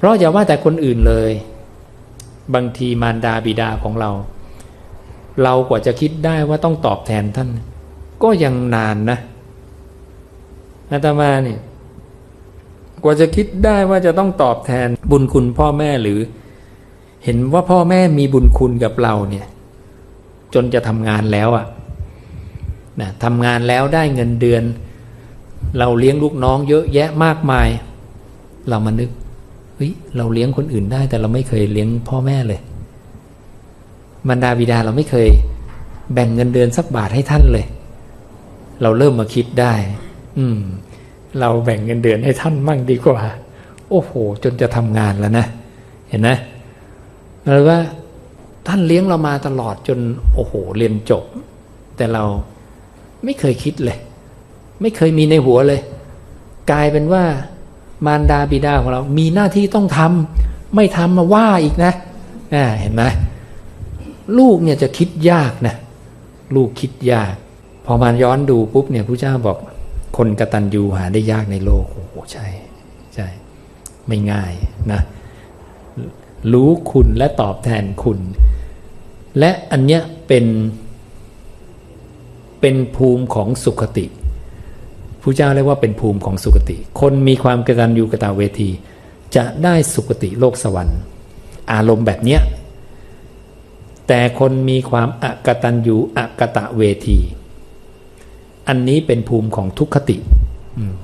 เพราะอย่าว่าแต่คนอื่นเลย บางทีมารดาบิดาของเรา เรากว่าจะคิดได้ว่าต้องตอบแทนท่าน ก็ยังนานนะอาตมาเนี่ยกว่าจะคิดได้ว่าจะต้องตอบแทนบุญคุณพ่อแม่หรือ เห็นว่าพ่อแม่มีบุญคุณกับเราเนี่ย จนจะทำงานแล้วอะนะทำงานแล้วได้เงินเดือน เราเลี้ยงลูกน้องเยอะแยะมากมาย เรามานึก ฮ้ยเราเลี้ยงคนอื่นได้ แต่เราไม่เคยเลี้ยงพ่อแม่เลยมารดาบิดาเราไม่เคยแบ่งเงินเดือนสักบาทให้ท่านเลย เราเริ่มมาคิดได้ อืม เราแบ่งเงินเดือนให้ท่านมั่งดีกว่า โอ้โห จนจะทำงานแล้วนะ เห็นไหมหรือว่า ท่านเลี้ยงเรามาตลอดจน โอ้โห เรียนจบ แต่เราไม่เคยคิดเลย ไม่เคยมีในหัวเลย กลายเป็นว่า มารดาบิดาของเรา มีหน้าที่ต้องทำไม่ทำมาว่าอีกนะเห็นไหมลูกเนี่ยจะคิดยากนะลูกคิดยาก พอมาย้อนดูปุ๊บเนี่ยพระเจ้าบอกคนกระตัญญูหาได้ยากในโลกโอ้โหใช่ใช่ไม่ง่ายนะรู้คุณและตอบแทนคุณ และอันเนี้ยเป็นเป็นภูมิของสุขติ ผู้เจ้าเรียกว่าเป็นภูมิของสุขติ คนมีความกตัญญูกตเวที จะได้สุขติโลกสวรรค์ อารมณ์แบบเนี้ยแต่คนมีความอกตันยูอกตะเวที อันนี้เป็นภูมิของทุกขติอืม